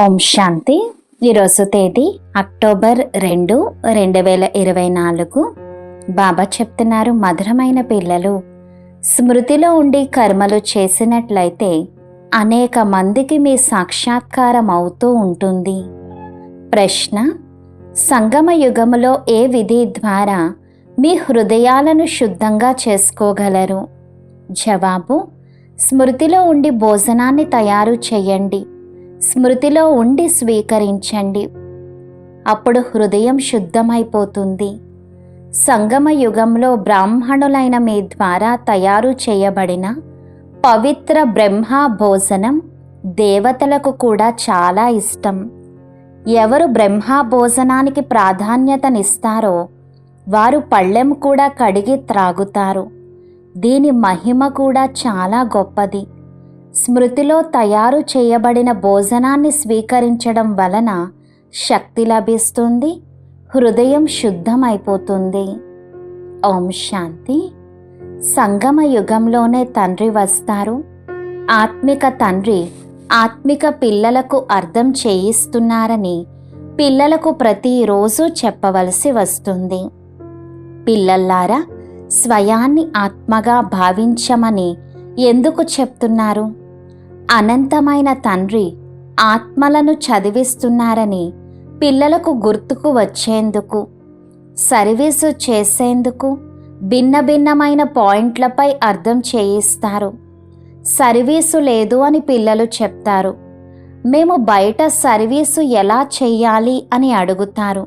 ఓం శాంతి. ఈరోజు తేదీ అక్టోబర్ రెండు రెండు వేల ఇరవై నాలుగు. బాబా చెప్తున్నారు మధురమైన పిల్లలు. స్మృతిలో ఉండి కర్మలు చేసినట్లయితే అనేక మందికి మీ సాక్షాత్కారం అవుతూ ఉంటుంది. ప్రశ్న సంగమ యుగములో ఏ విధి ద్వారా మీ హృదయాలను శుద్ధంగా చేసుకోగలరు? జవాబు స్మృతిలో ఉండి భోజనాన్ని తయారు చేయండి. స్మృతిలో ఉండి స్వీకరించండి. అప్పుడు హృదయం శుద్ధమైపోతుంది. సంగమ యుగంలో బ్రాహ్మణులైన మీ ద్వారా తయారు చేయబడిన పవిత్ర బ్రహ్మ భోజనం దేవతలకు కూడా చాలా ఇష్టం. ఎవరు బ్రహ్మ భోజనానికి ప్రాధాన్యతనిస్తారో వారు పళ్ళెం కూడా కడిగి త్రాగుతారు. దీని మహిమ కూడా చాలా గొప్పది. స్మృతిలో తయారు చేయబడిన భోజనాన్ని స్వీకరించడం వలన శక్తి లభిస్తుంది హృదయం శుద్ధమైపోతుంది. ఓం శాంతి. సంగమ యుగంలోనే తండ్రి వస్తారు. ఆత్మిక తండ్రి ఆత్మిక పిల్లలకు అర్థం చేయిస్తున్నారని పిల్లలకు ప్రతిరోజు చెప్పవలసి వస్తుంది. పిల్లల్లారా స్వయాన్ని ఆత్మగా భావించమని ఎందుకు చెప్తున్నారు? అనంతమైన తండ్రి ఆత్మలను చదివిస్తున్నారని పిల్లలకు గుర్తుకు వచ్చేందుకు సర్వీసు చేసేందుకు భిన్న భిన్నమైన పాయింట్లపై అర్థం చేయిస్తారు. సర్వీసు లేదు అని పిల్లలు చెప్తారు. మేము బయట సర్వీసు ఎలా చెయ్యాలి అని అడుగుతారు.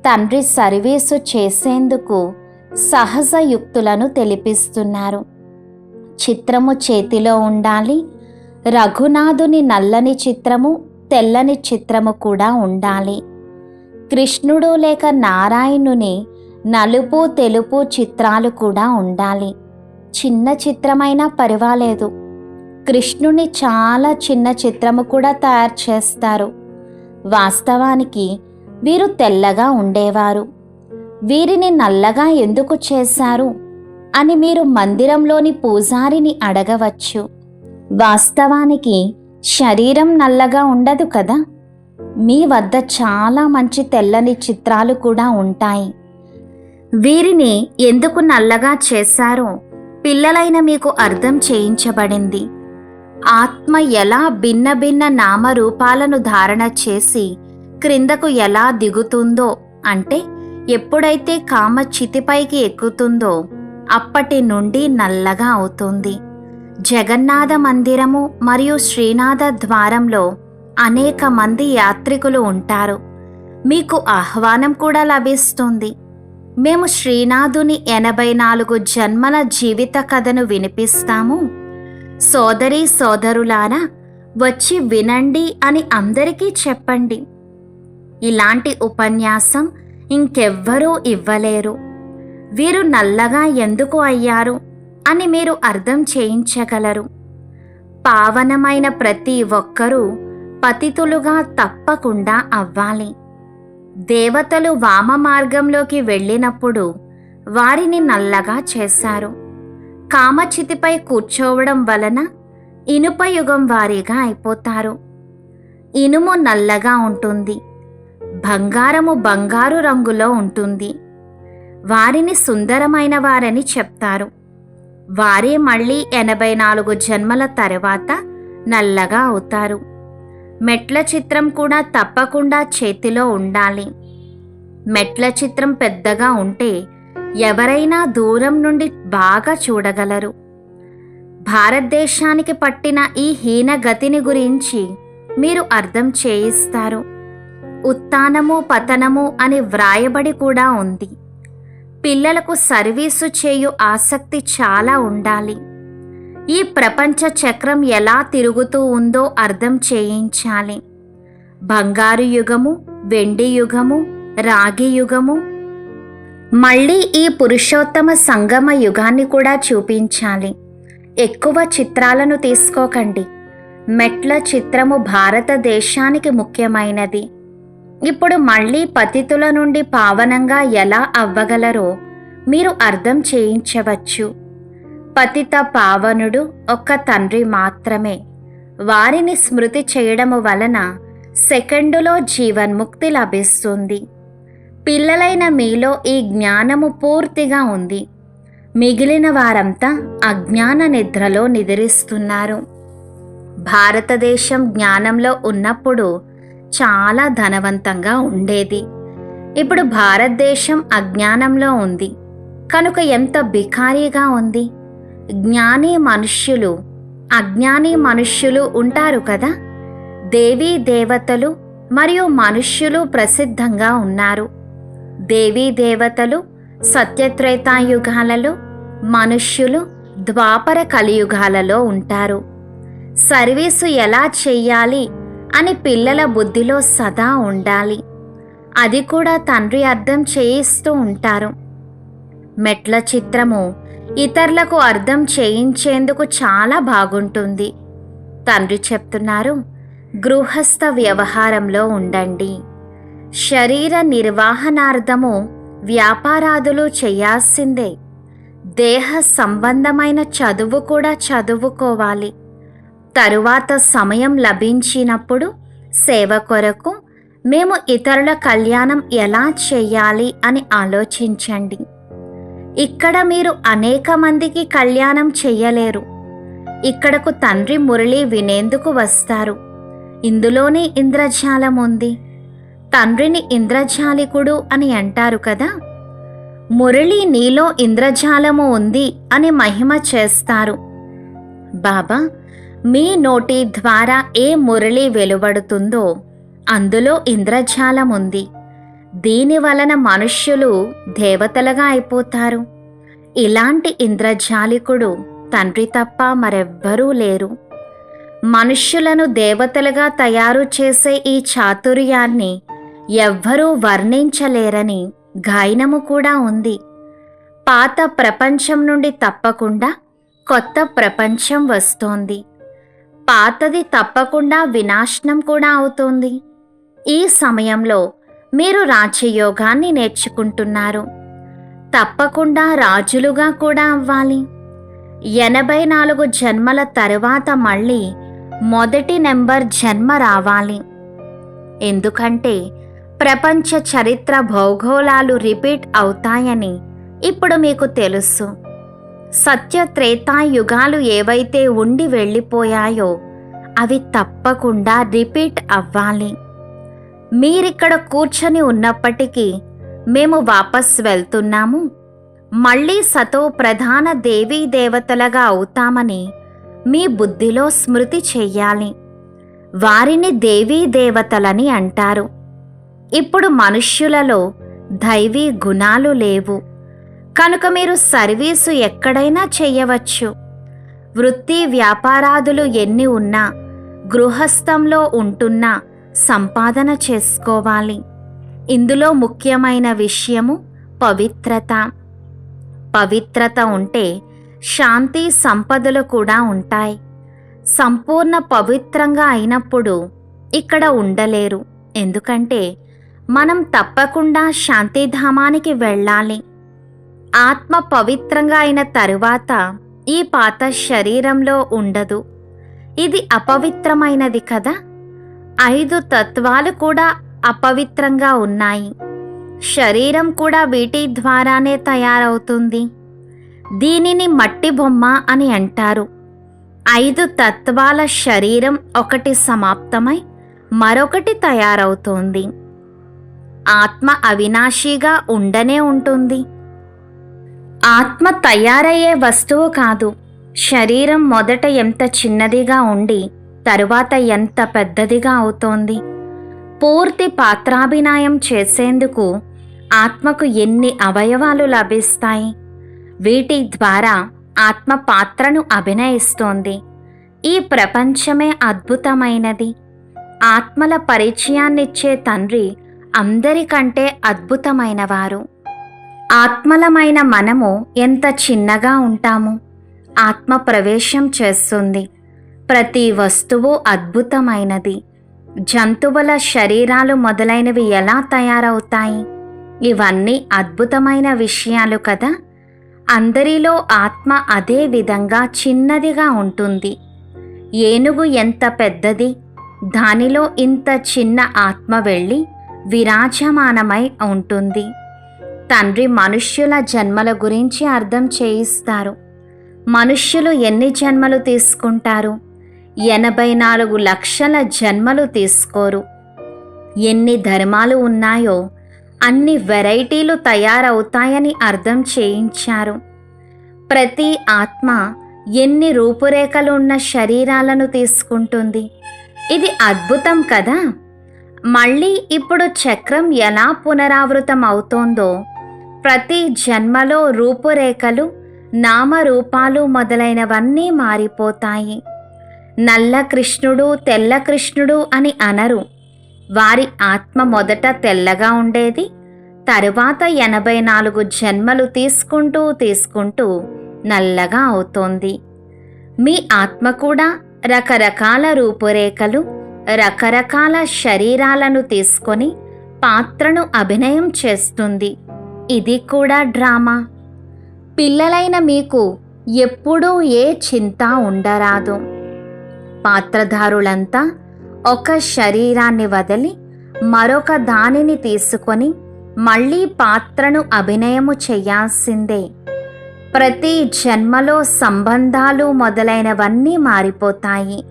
తండ్రి సర్వీసు చేసేందుకు సహజ యుక్తులను తెలిపిస్తున్నారు. చిత్రము చేతిలో ఉండాలి. రఘునాథుని నల్లని చిత్రము తెల్లని చిత్రము కూడా ఉండాలి. కృష్ణుడు లేక నారాయణుని నలుపు తెలుపు చిత్రాలు కూడా ఉండాలి. చిన్న చిత్రమైనా పర్వాలేదు. కృష్ణుని చాలా చిన్న చిత్రము కూడా తయారు చేస్తారు. వాస్తవానికి వీరు తెల్లగా ఉండేవారు. వీరిని నల్లగా ఎందుకు చేశారు? అని మీరు మందిరంలోని పూజారిని అడగవచ్చు. వాస్తవానికి శరీరం నల్లగా ఉండదు కదా? మీ వద్ద చాలా మంచి తెల్లని చిత్రాలు కూడా ఉంటాయి. వీరిని ఎందుకు నల్లగా చేశారో పిల్లలైన మీకు అర్థం చేయించబడింది. ఆత్మ ఎలా భిన్న భిన్న నామరూపాలను ధారణ చేసి క్రిందకు ఎలా దిగుతుందో అంటే ఎప్పుడైతే కామ చితిపైకి ఎక్కుతుందో అప్పటి నుండి నల్లగా అవుతుంది. జగన్నాథ మందిరము మరియు శ్రీనాథ ద్వారంలో అనేక మంది యాత్రికులు ఉంటారు. మీకు ఆహ్వానం కూడా లభిస్తుంది. మేము శ్రీనాథుని ఎనభై నాలుగు జన్మల జీవిత కథను వినిపిస్తాము. సోదరి సోదరులారా వచ్చి వినండి అని అందరికీ చెప్పండి. ఇలాంటి ఉపన్యాసం ఇంకెవ్వరూ ఇవ్వలేరు. వీరు నల్లగా ఎందుకు అయ్యారు అని మీరు అర్థం చేయించగలరు. పావనమైన ప్రతి ఒక్కరూ పతితులుగా తప్పకుండా అవ్వాలి. దేవతలు వామ మార్గంలోకి వెళ్ళినప్పుడు వారిని నల్లగా చేశారు. కామచితిపై కూర్చోవడం వలన ఇనుపయుగం వారీగా వారిగా అయిపోతారు. ఇనుము నల్లగా ఉంటుంది. బంగారము బంగారు రంగులో ఉంటుంది. వారిని సుందరమైన వారని చెప్తారు. వారే మళ్ళీ ఎనభై నాలుగు జన్మల తర్వాత నల్లగా అవుతారు. మెట్ల చిత్రం కూడా తప్పకుండా చేతిలో ఉండాలి. మెట్ల చిత్రం పెద్దగా ఉంటే ఎవరైనా దూరం నుండి బాగా చూడగలరు. భారతదేశానికి పట్టిన ఈ హీనగతిని గురించి మీరు అర్థం చేయిస్తారు. ఉత్తానము పతనము అని వ్రాయబడి కూడా ఉంది. పిల్లలకు సర్వీసు చేయు ఆసక్తి చాలా ఉండాలి. ఈ ప్రపంచ చక్రం ఎలా తిరుగుతూ ఉందో అర్థం చేయించాలి. బంగారు యుగము వెండి యుగము రాగి యుగము. మళ్ళీ ఈ పురుషోత్తమ సంగమ యుగాన్ని కూడా చూపించాలి. ఎక్కువ చిత్రాలను తీసుకోకండి. మెట్ల చిత్రము భారతదేశానికి ముఖ్యమైనది. ఇప్పుడు మళ్ళీ పతితుల నుండి పావనంగా ఎలా అవ్వగలరో మీరు అర్థం చేయించవచ్చు. పతిత పావనుడు ఒక్క తండ్రి మాత్రమే. వారిని స్మృతి చేయడము వలన సెకండులో జీవన్ముక్తి లభిస్తుంది. పిల్లలైన మీలో ఈ జ్ఞానము పూర్తిగా ఉంది. మిగిలిన వారంతా అజ్ఞాన నిద్రలో నిద్రిస్తున్నారు. భారతదేశం జ్ఞానంలో ఉన్నప్పుడు చాలా ధనవంతంగా ఉండేది. ఇప్పుడు భారతదేశం అజ్ఞానంలో ఉంది. కనుక ఎంత బికారీగా ఉంది. జ్ఞాని మనుష్యులు అజ్ఞాని మనుష్యులు ఉంటారు కదా. దేవీ దేవతలు మరియు మనుష్యులు ప్రసిద్ధంగా ఉన్నారు. దేవీ దేవతలు సత్యత్రేతాయుగాలలో మనుష్యులు ద్వాపర కలియుగాలలో ఉంటారు. సర్వీసు ఎలా చెయ్యాలి అని పిల్లల బుద్ధిలో సదా ఉండాలి. అది కూడా తండ్రి అర్థం చేయిస్తూ ఉంటారు. మెట్ల చిత్రము ఇతరులకు అర్థం చేయించేందుకు చాలా బాగుంటుంది. తండ్రి చెప్తున్నారు గృహస్థ వ్యవహారంలో ఉండండి. శరీర నిర్వహణార్థము వ్యాపారాదులు చేయాల్సిందే. దేహ సంబంధమైన చదువు కూడా చదువుకోవాలి. తరువాత సమయం లభించినప్పుడు సేవ కొరకు మేము ఇతరుల కళ్యాణం ఎలా చేయాలి అని ఆలోచించండి. ఇక్కడ మీరు అనేక మందికి కళ్యాణం చెయ్యలేరు ఇక్కడకు తండ్రి మురళి వినేందుకు వస్తారు. ఇందులోనే ఇంద్రజాలం ఉంది. తండ్రిని ఇంద్రజాలికుడు అని అంటారు కదా? మురళి నీలో ఇంద్రజాలము ఉంది అని మహిమ చేస్తారు. బాబా మీ నోటి ద్వారా ఏ మురళి వెలువడుతుందో అందులో ఇంద్రజాలం ఉంది దీని వలన మనుష్యులు దేవతలుగా అయిపోతారు. ఇలాంటి ఇంద్రజాలికుడు తండ్రి తప్ప మరెవ్వరూ లేరు. మనుష్యులను దేవతలుగా తయారు చేసే ఈ చాతుర్యాన్ని ఎవ్వరూ వర్ణించలేరని గాయనము కూడా ఉంది. పాత ప్రపంచం నుండి తప్పకుండా కొత్త ప్రపంచం వస్తోంది. పాతది తప్పకుండా వినాశనం కూడా అవుతోంది. ఈ సమయంలో మీరు రాజయోగాన్ని నేర్చుకుంటున్నారు. తప్పకుండా రాజులుగా కూడా అవ్వాలి. ఎనభై నాలుగు జన్మల తరువాత మళ్ళీ మొదటి నెంబర్ జన్మ రావాలి. ఎందుకంటే ప్రపంచ చరిత్ర భౌగోళాలు రిపీట్ అవుతాయని ఇప్పుడు మీకు తెలుసు. సత్య త్రేతాయుగాలు ఏవైతే ఉండి వెళ్ళిపోయాయో అవి తప్పకుండా రిపీట్ అవ్వాలి. మీరిక్కడ కూర్చొని ఉన్నప్పటికీ మేము వాపస్ వెళ్తున్నాము. మళ్ళీ సతో ప్రధాన దేవీ దేవతలుగా అవుతామని మీ బుద్ధిలో స్మృతి చెయ్యాలి. వారిని దేవీ దేవతలని అంటారు. ఇప్పుడు మనుష్యులలో దైవీ గుణాలు లేవు. కనుక మీరు సర్వీసు ఎక్కడైనా చెయ్యవచ్చు వృత్తి వ్యాపారాదులు ఎన్ని ఉన్నా గృహస్థంలో ఉంటున్నా సంపాదన చేసుకోవాలి. ఇందులో ముఖ్యమైన విషయము పవిత్రత. పవిత్రత ఉంటే శాంతి సంపదలు కూడా ఉంటాయి. సంపూర్ణ పవిత్రంగా అయినప్పుడు ఇక్కడ ఉండలేరు. ఎందుకంటే మనం తప్పకుండా శాంతిధామానికి వెళ్ళాలి. ఆత్మ పవిత్రంగా అయిన తరువాత ఈ పాత శరీరంలో ఉండదు. ఇది అపవిత్రమైనది కదా? ఐదు తత్వాలు కూడా అపవిత్రంగా ఉన్నాయి. శరీరం కూడా వీటి ద్వారానే తయారవుతుంది. దీనిని మట్టి బొమ్మ అని అంటారు. ఐదు తత్వాల శరీరం ఒకటి సమాప్తమై మరొకటి తయారవుతోంది. ఆత్మ అవినాశిగా ఉండనే ఉంటుంది. ఆత్మ తయారయ్యే వస్తువు కాదు. శరీరం మొదట ఎంత చిన్నదిగా ఉండి తరువాత ఎంత పెద్దదిగా అవుతోంది. పూర్తి పాత్రాభినయం చేసేందుకు ఆత్మకు ఎన్ని అవయవాలు లభిస్తాయి? వీటి ద్వారా ఆత్మ పాత్రను అభినయిస్తోంది. ఈ ప్రపంచమే అద్భుతమైనది. ఆత్మల పరిచయాన్నిచ్చే తండ్రి అందరికంటే అద్భుతమైనవారు. ఆత్మలమైన మనము ఎంత చిన్నగా ఉంటాము? ఆత్మ ప్రవేశం చేస్తుంది. ప్రతి వస్తువు అద్భుతమైనది. జంతువుల శరీరాలు మొదలైనవి ఎలా తయారవుతాయి? ఇవన్నీ అద్భుతమైన విషయాలు కదా? అందరిలో ఆత్మ అదే విధంగా చిన్నదిగా ఉంటుంది. ఏనుగు ఎంత పెద్దది? దానిలో ఇంత చిన్న ఆత్మ వెళ్ళి విరాజమానమై ఉంటుంది. తండ్రి మనుష్యుల జన్మల గురించి అర్థం చేయిస్తారు. మనుష్యులు ఎన్ని జన్మలు తీసుకుంటారు? ఎనభై నాలుగు లక్షల జన్మలు తీసుకోరు. ఎన్ని ధర్మాలు ఉన్నాయో అన్ని వెరైటీలు తయారవుతాయని అర్థం చేయించారు. ప్రతి ఆత్మ ఎన్ని రూపురేఖలు ఉన్న శరీరాలను తీసుకుంటుంది? ఇది అద్భుతం కదా? మళ్ళీ ఇప్పుడు చక్రం ఎలా పునరావృతం అవుతోందో ప్రతి జన్మలో రూపురేఖలు నామరూపాలు మొదలైనవన్నీ మారిపోతాయి. నల్ల కృష్ణుడు తెల్ల కృష్ణుడు అని అనరు. వారి ఆత్మ మొదట తెల్లగా ఉండేది. తరువాత ఎనభై నాలుగు జన్మలు తీసుకుంటూ తీసుకుంటూ నల్లగా అవుతోంది. మీ ఆత్మ కూడా రకరకాల రూపురేఖలు రకరకాల శరీరాలను తీసుకొని పాత్రను అభినయం చేస్తుంది. ఇది కూడా డ్రామా. పిల్లలైన మీకు ఎప్పుడూ ఏ చింత ఉండరాదు. పాత్రధారులంతా ఒక శరీరాన్ని వదిలి మరొక దానిని తీసుకొని మళ్ళీ పాత్రను అభినయము చేయాల్సిందే. ప్రతి జన్మలో సంబంధాలు మొదలైనవన్నీ మారిపోతాయి.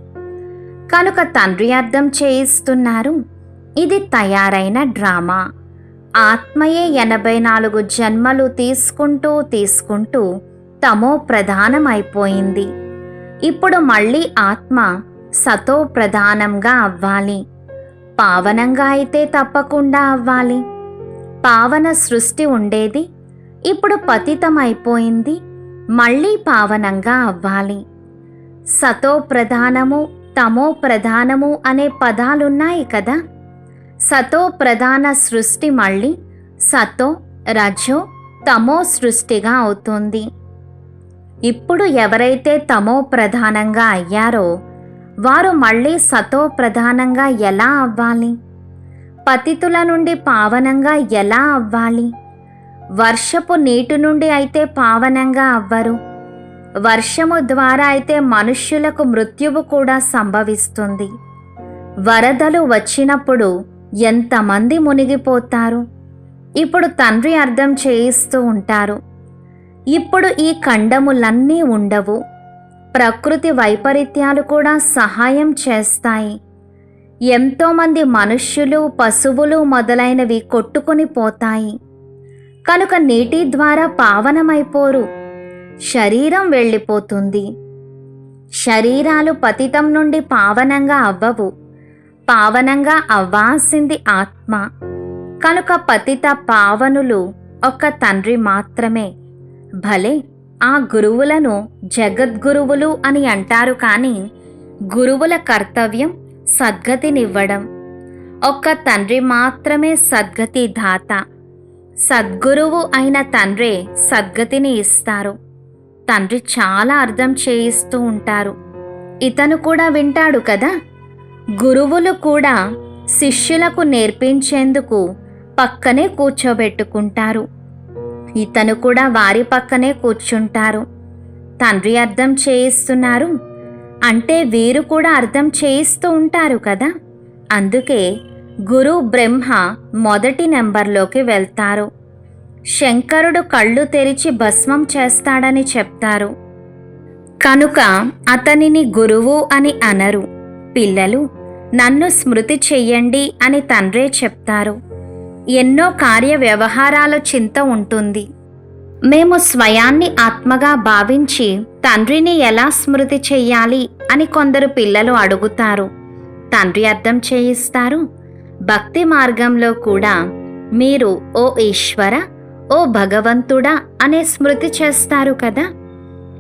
కనుక తండ్రి అర్థం చేయిస్తున్నారు ఇది తయారైన డ్రామా. ఆత్మయే ఎనభై నాలుగు జన్మలు తీసుకుంటూ తీసుకుంటూ తమో ప్రధానమైపోయింది. ఇప్పుడు మళ్ళీ ఆత్మ సతో ప్రధానంగా అవ్వాలి. పావనంగా అయితే తప్పకుండా అవ్వాలి. పావన సృష్టి ఉండేది ఇప్పుడు పతితమైపోయింది మళ్ళీ పావనంగా అవ్వాలి. సతో ప్రధానము తమో ప్రధానము అనే పదాలున్నాయి కదా సతో ప్రధాన సృష్టి మళ్ళీ సతో రజో తమో సృష్టిగా అవుతుంది. ఇప్పుడు ఎవరైతే తమో ప్రధానంగా అయ్యారో వారు మళ్ళీ సతో ప్రధానంగా ఎలా అవ్వాలి? పతితుల నుండి పావనంగా ఎలా అవ్వాలి? వర్షపు నీటి నుండి అయితే పావనంగా అవ్వరు. వర్షము ద్వారా అయితే మనుష్యులకు మృత్యువు కూడా సంభవిస్తుంది. వరదలు వచ్చినప్పుడు ఎంతమంది మునిగిపోతారు? ఇప్పుడు తండ్రి అర్థం చేయిస్తూ ఉంటారు. ఇప్పుడు ఈ ఖండములన్నీ ఉండవు. ప్రకృతి వైపరీత్యాలు కూడా సహాయం చేస్తాయి. ఎంతోమంది మనుష్యులు పశువులు మొదలైనవి కొట్టుకుని పోతాయి. కనుక నీటి ద్వారా పావనమైపోరు. శరీరం వెళ్ళిపోతుంది. శరీరాలు పతితం నుండి పావనంగా అవ్వవు. పావనంగా అవ్వాల్సింది ఆత్మ. కనుక పతిత పావనులు ఒక్క తండ్రి మాత్రమే. భలే ఆ గురువులను జగద్గురువులు అని అంటారు కానీ గురువుల కర్తవ్యం సద్గతినివ్వడం. ఒక్క తండ్రి మాత్రమే సద్గతి దాత. సద్గురువు అయిన తండ్రే సద్గతిని ఇస్తారు. తండ్రి చాలా అర్థం చేయిస్తూ ఉంటారు. ఇతను కూడా వింటాడు కదా? గురువులు కూడా శిష్యులకు నేర్పించేందుకు పక్కనే కూర్చోబెట్టుకుంటారు. ఇతను కూడా వారి పక్కనే కూర్చుంటారు. తండ్రి అర్థం చేయిస్తున్నారు. అంటే వీరు కూడా అర్థం చేయిస్తూ ఉంటారు కదా. అందుకే గురు బ్రహ్మ మొదటి నెంబర్లోకి వెళ్తారు. శంకరుడు కళ్ళు తెరిచి భస్మం చేస్తాడని చెప్తారు. కనుక అతనిని గురువు అని అనరు. పిల్లలు నన్ను స్మృతి చెయ్యండి అని తండ్రే చెప్తారు. ఎన్నో కార్య వ్యవహారాల చింత ఉంటుంది. మేము స్వయాన్ని ఆత్మగా భావించి తండ్రిని ఎలా స్మృతి చెయ్యాలి అని కొందరు పిల్లలు అడుగుతారు. తండ్రి అర్థం చేయిస్తారు. భక్తి మార్గంలో కూడా మీరు ఓ ఈశ్వర ఓ భగవంతుడా అనే స్మృతి చేస్తారు కదా.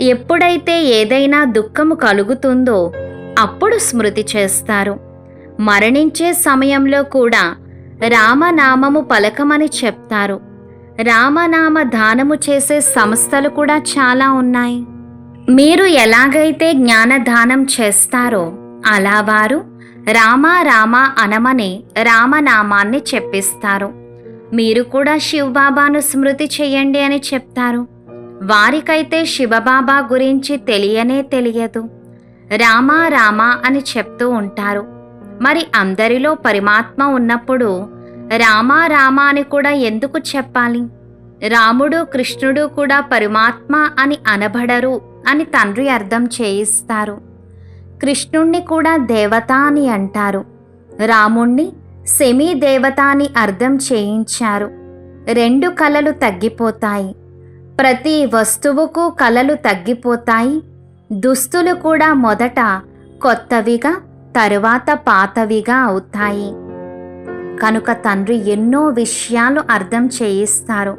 ఎప్పుడైతే ఏదైనా దుఃఖము కలుగుతుందో అప్పుడు స్మృతి చేస్తారు. మరణించే సమయంలో కూడా రామనామము పలకమని చెప్తారు. రామనామ దానము చేసే సంస్థలు కూడా చాలా ఉన్నాయి. మీరు ఎలాగైతే జ్ఞానదానం చేస్తారో అలా వారు రామా రామా అనమని రామనామాన్ని చెప్పిస్తారు. మీరు కూడా శివబాబాను స్మృతి చెయ్యండి అని చెప్తారు. వారికైతే శివబాబా గురించి తెలియనే తెలియదు. రామా రామా అని చెప్తూ ఉంటారు. మరి అందరిలో పరమాత్మ ఉన్నప్పుడు రామా రామ అని కూడా ఎందుకు చెప్పాలి? రాముడు కృష్ణుడు కూడా పరమాత్మ అని అనబడరు అని తండ్రి అర్థం చేయిస్తారు. కృష్ణుణ్ణి కూడా దేవత అని అంటారు. రాముణ్ణి సెమీ దేవత అని అర్థం చేయించారు. రెండు కలలు తగ్గిపోతాయి. ప్రతి వస్తువుకు కలలు తగ్గిపోతాయి. దుస్తులు కూడా మొదట కొత్తవిగా తరువాత పాతవిగా అవుతాయి. కనుక తండ్రి ఎన్నో విషయాలు అర్థం చేయిస్తారు.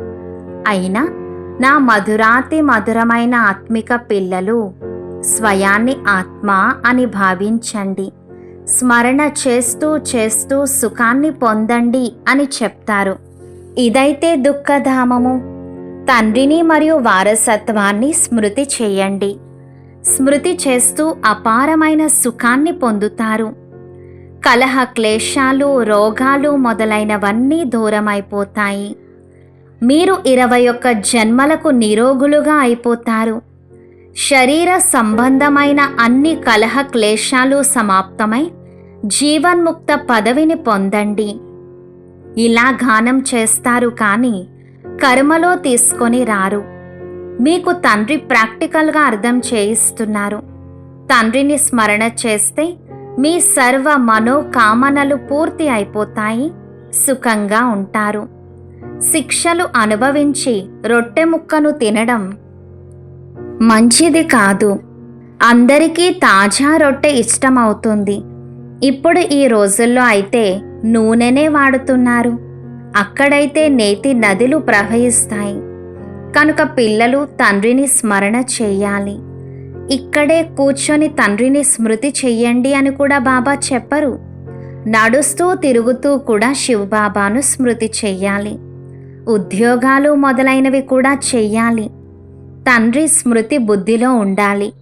అయినా నా మధురాతి మధురమైన ఆత్మిక పిల్లలు స్వయాన్ని ఆత్మ అని భావించండి. స్మరణ చేస్తూ చేస్తూ సుఖాన్ని పొందండి అని చెప్తారు. ఇదైతే దుఃఖధామము. తండ్రిని మరియు వారసత్వాన్ని స్మృతి చేయండి. స్మృతి చేస్తూ అపారమైన సుఖాన్ని పొందుతారు. కలహ క్లేశాలు రోగాలు మొదలైనవన్నీ దూరమైపోతాయి. మీరు ఇరవై ఒక్క జన్మలకు నిరోగులుగా అయిపోతారు. శరీర సంబంధమైన అన్ని కలహ క్లేశాలు సమాప్తమై జీవన్ముక్త పదవిని పొందండి. ఇలా గానం చేస్తారు కానీ కర్మలో తీసుకొని రారు. మీకు తండ్రి ప్రాక్టికల్గా అర్థం చేయిస్తున్నారు. తండ్రిని స్మరణ చేస్తే మీ సర్వ మనోకామనలు పూర్తి అయిపోతాయి సుఖంగా ఉంటారు. శిక్షలు అనుభవించి రొట్టె ముక్కను తినడం మంచిది కాదు. అందరికీ తాజా రొట్టె ఇష్టమవుతుంది. ఇప్పుడు ఈ రోజుల్లో అయితే నూనెనే వాడుతున్నారు. అక్కడైతే నేతి నదులు ప్రవహిస్తాయి. కనుక పిల్లలు తండ్రిని స్మరణ చేయాలి. ఇక్కడే కూర్చొని తండ్రిని స్మృతి చెయ్యండి అని కూడా బాబా చెప్పరు. నడుస్తూ తిరుగుతూ కూడా శివబాబాను స్మృతి చెయ్యాలి. ఉద్యోగాలు మొదలైనవి కూడా చెయ్యాలి. తండ్రి స్మృతి బుద్ధిలో ఉండాలి.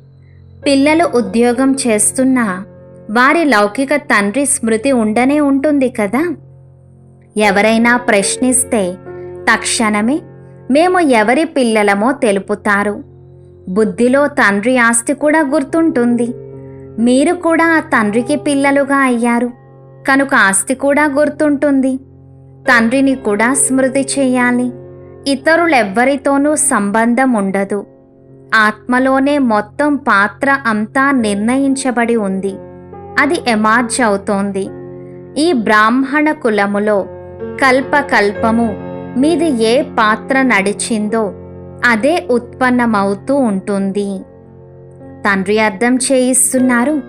పిల్లలు ఉద్యోగం చేస్తున్నా వారి లౌకిక తండ్రి స్మృతి ఉండనే ఉంటుంది కదా? ఎవరైనా ప్రశ్నిస్తే తక్షణమే మేము ఎవరి పిల్లలమో తెలుపుతారు. బుద్ధిలో తండ్రి ఆస్తి కూడా గుర్తుంటుంది. మీరు కూడా ఆ తండ్రికి పిల్లలుగా అయ్యారు. కనుక ఆస్తి కూడా గుర్తుంటుంది. తండ్రిని కూడా స్మృతి చేయాలి. ఇతరులెవ్వరితోనూ సంబంధం ఉండదు. ఆత్మలోనే మొత్తం పాత్ర అంతా నిర్ణయించబడి ఉంది. అది ఎమార్జ్ అవుతోంది. ఈ బ్రాహ్మణ కులములో కల్పకల్పము మీది ఏ పాత్ర నడిచిందో అదే ఉత్పన్నమవుతూ ఉంటుంది. తండ్రి అర్థం చేయిస్తున్నారు.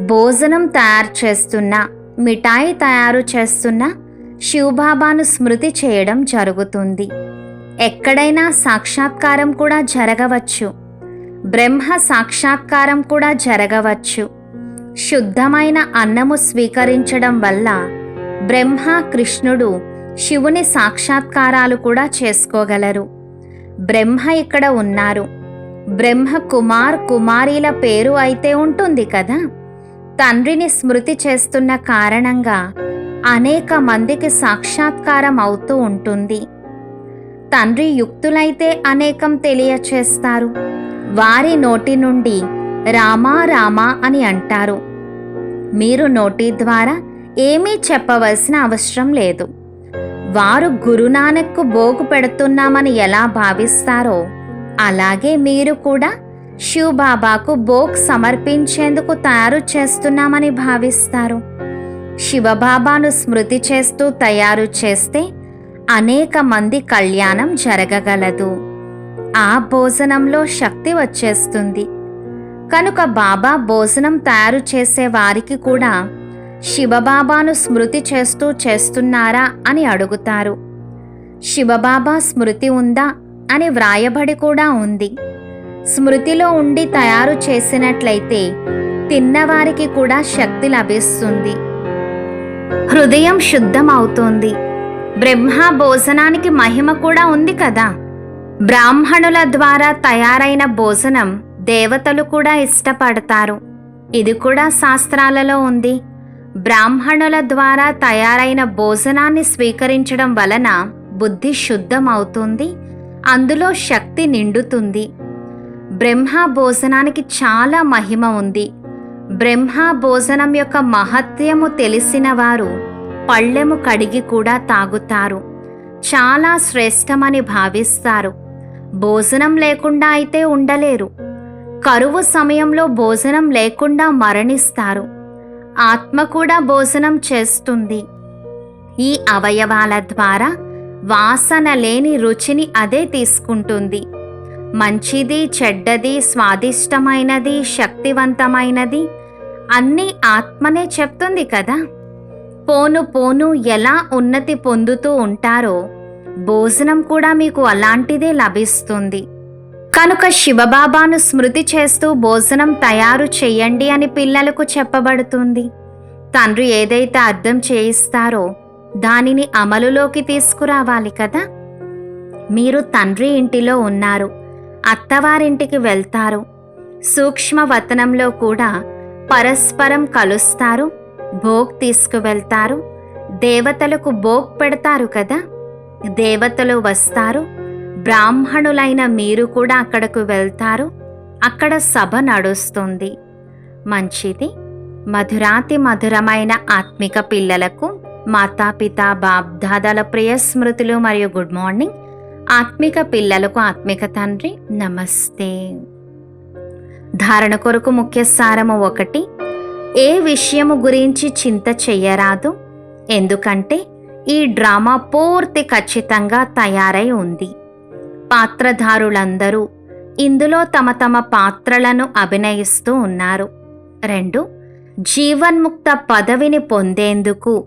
భోజనం తయారు చేస్తున్న మిఠాయి తయారు చేస్తున్న శివబాబాను స్మృతి చేయడం జరుగుతుంది. ఎక్కడైనా సాక్షాత్కారం కూడా జరగవచ్చు. బ్రహ్మ సాక్షాత్కారం కూడా జరగవచ్చు. శుద్ధమైన అన్నము స్వీకరించడం వల్ల బ్రహ్మ కృష్ణుడు శివుని సాక్షాత్కారాలు కూడా చేసుకోగలరు. బ్రహ్మ ఇక్కడ ఉన్నారు. బ్రహ్మ కుమార్ కుమారీల పేరు అయితే ఉంటుంది కదా? తండ్రిని స్మృతి చేస్తున్న కారణంగా అనేక మందికి సాక్షాత్కారం అవుతూ ఉంటుంది. తండ్రి యుక్తులైతే అనేకం తెలియచేస్తారు. వారి నోటి నుండి రామా రామా అని అంటారు. మీరు నోటి ద్వారా ఏమీ చెప్పవలసిన అవసరం లేదు. వారు గురునానక్కు బోగు పెడుతున్నామని ఎలా భావిస్తారో అలాగే మీరు కూడా శివబాబాకు బోక్ సమర్పించేందుకు తయారు చేస్తున్నామని భావిస్తారు. శివబాబాను స్మృతి చేస్తూ తయారు చేస్తే అనేక మంది కళ్యాణం జరగగలదు. ఆ భోజనంలో శక్తి వచ్చేస్తుంది. కనుక బాబా భోజనం తయారు చేసే వారికి కూడా శివబాబాను స్మృతి చేస్తూ చేస్తున్నారా అని అడుగుతారు. శివబాబా స్మృతి ఉందా అని వ్రాయబడి కూడా ఉంది. స్మృతిలో ఉండి తయారు చేసినట్లయితే తిన్నవారికి కూడా శక్తి లభిస్తుంది. హృదయం శుద్ధం అవుతుంది బ్రహ్మ భోజనానికి మహిమ కూడా ఉంది కదా. బ్రాహ్మణుల ద్వారా తయారైన భోజనం దేవతలు కూడా ఇష్టపడతారు. ఇది కూడా శాస్త్రాలలో ఉంది. బ్రాహ్మణుల ద్వారా తయారైన భోజనాన్ని స్వీకరించడం వలన బుద్ధి శుద్ధమవుతుంది అందులో శక్తి నిండుతుంది. బ్రహ్మ భోజనానికి చాలా మహిమ ఉంది. బ్రహ్మ భోజనం యొక్క మహత్యము తెలిసిన వారు పళ్ళెము కడిగి కూడా తాగుతారు. చాలా శ్రేష్టమని భావిస్తారు. భోజనం లేకుండా అయితే ఉండలేరు. కరువు సమయంలో భోజనం లేకుండా మరణిస్తారు. ఆత్మ కూడా భోజనం చేస్తుంది. ఈ అవయవాల ద్వారా వాసన లేని రుచిని అదే తీసుకుంటుంది. మంచిది చెడ్డది స్వాదిష్టమైనది శక్తివంతమైనది అన్నీ ఆత్మనే చెప్తుంది కదా. పోను పోను ఎలా ఉన్నతి పొందుతూ ఉంటారో భోజనం కూడా మీకు అలాంటిదే లభిస్తుంది. కనుక శివబాబాను స్మృతి చేస్తూ భోజనం తయారు చెయ్యండి అని పిల్లలకు చెప్పబడుతుంది. తండ్రి ఏదైతే అర్థం చేయిస్తారో దానిని అమలులోకి తీసుకురావాలి కదా? మీరు తండ్రి ఇంటిలో ఉన్నారు అత్తవారింటికి వెళ్తారు సూక్ష్మ వతనంలో కూడా పరస్పరం కలుస్తారు భోగ్ తీసుకువెళ్తారు దేవతలకు భోగ్ పెడతారు కదా? దేవతలు వస్తారు బ్రాహ్మణులైన మీరు కూడా అక్కడకు వెళ్తారు. అక్కడ సభ నడుస్తుంది. మంచిది. మధురాతి మధురమైన ఆత్మిక పిల్లలకు మాతాపిత బాబ్దాదాల ప్రియ స్మృతులు మరియు గుడ్ మార్నింగ్. ఆత్మిక పిల్లలకు ఆత్మిక తండ్రి నమస్తే. ధారణ కొరకు ముఖ్య సారము ఒకటి. ఏ విషయము గురించి చింత చెయ్యరాదు. ఎందుకంటే ఈ డ్రామా పూర్తి ఖచ్చితంగా తయారై ఉంది. పాత్రధారులందరూ ఇందులో తమ తమ పాత్రలను అభినయిస్తూ ఉన్నారు. రెండు జీవన్ముక్త పదవిని పొందేందుకు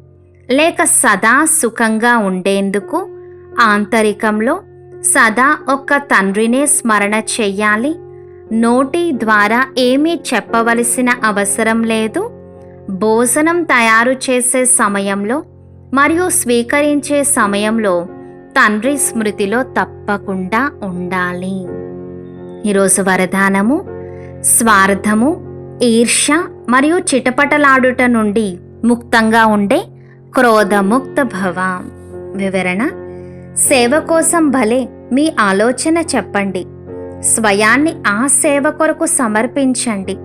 లేక సదా సుఖంగా ఉండేందుకు ఆంతరికంలో సదా ఒక్క తండ్రినే స్మరణ చెయ్యాలి. నోటి ద్వారా ఏమీ చెప్పవలసిన అవసరం లేదు. భోజనం తయారు చేసే సమయంలో మరియు స్వీకరించే సమయంలో తండ్రి స్మృతిలో తప్పకుండా ఉండాలి. ఈరోజు వరదానము స్వార్థము ఈర్ష మరియు చిటపటలాడుట నుండి ముక్తంగా ఉండే క్రోధముక్త భవ. వివరణ సేవ కోసం భలే మీ ఆలోచన చెప్పండి. స్వయాన్ని ఆ సేవ కొరకు సమర్పించండి.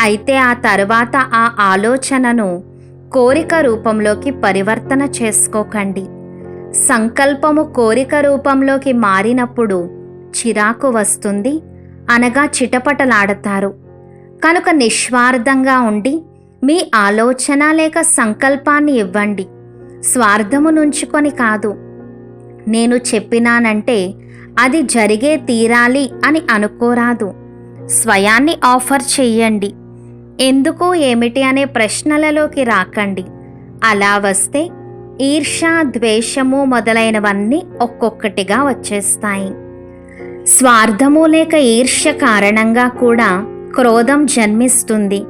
అయితే ఆ తరువాత ఆ ఆలోచనను కోరిక రూపంలోకి పరివర్తన చేసుకోకండి. సంకల్పము కోరిక రూపంలోకి మారినప్పుడు చిరాకు వస్తుంది అనగా చిటపటలాడతారు. కనుక నిస్వార్థంగా ఉండి మీ ఆలోచన లేక సంకల్పాన్ని ఇవ్వండి. స్వార్థము నుంచుకొని కాదు. నేను చెప్పినానంటే అది జరిగే తీరాలి అని అనుకోరాదు. స్వయాన్ని ఆఫర్ చెయ్యండి. ఎందుకు ఏమిటి అనే ప్రశ్నలలోకి రాకండి. అలా వస్తే ఈర్ష ద్వేషము మొదలైనవన్నీ ఒక్కొక్కటిగా వచ్చేస్తాయి. స్వార్థము లేక ఈర్ష్య కారణంగా కూడా క్రోధం జన్మిస్తుంది.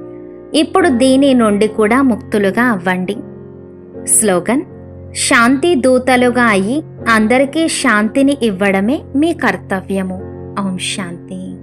ఇప్పుడు దీని నుండి కూడా ముక్తులుగా అవ్వండి. స్లోగన్ శాంతి దూతలుగా అయి అందరికీ శాంతిని ఇవ్వడమే మీ కర్తవ్యము. ఓం శాంతి.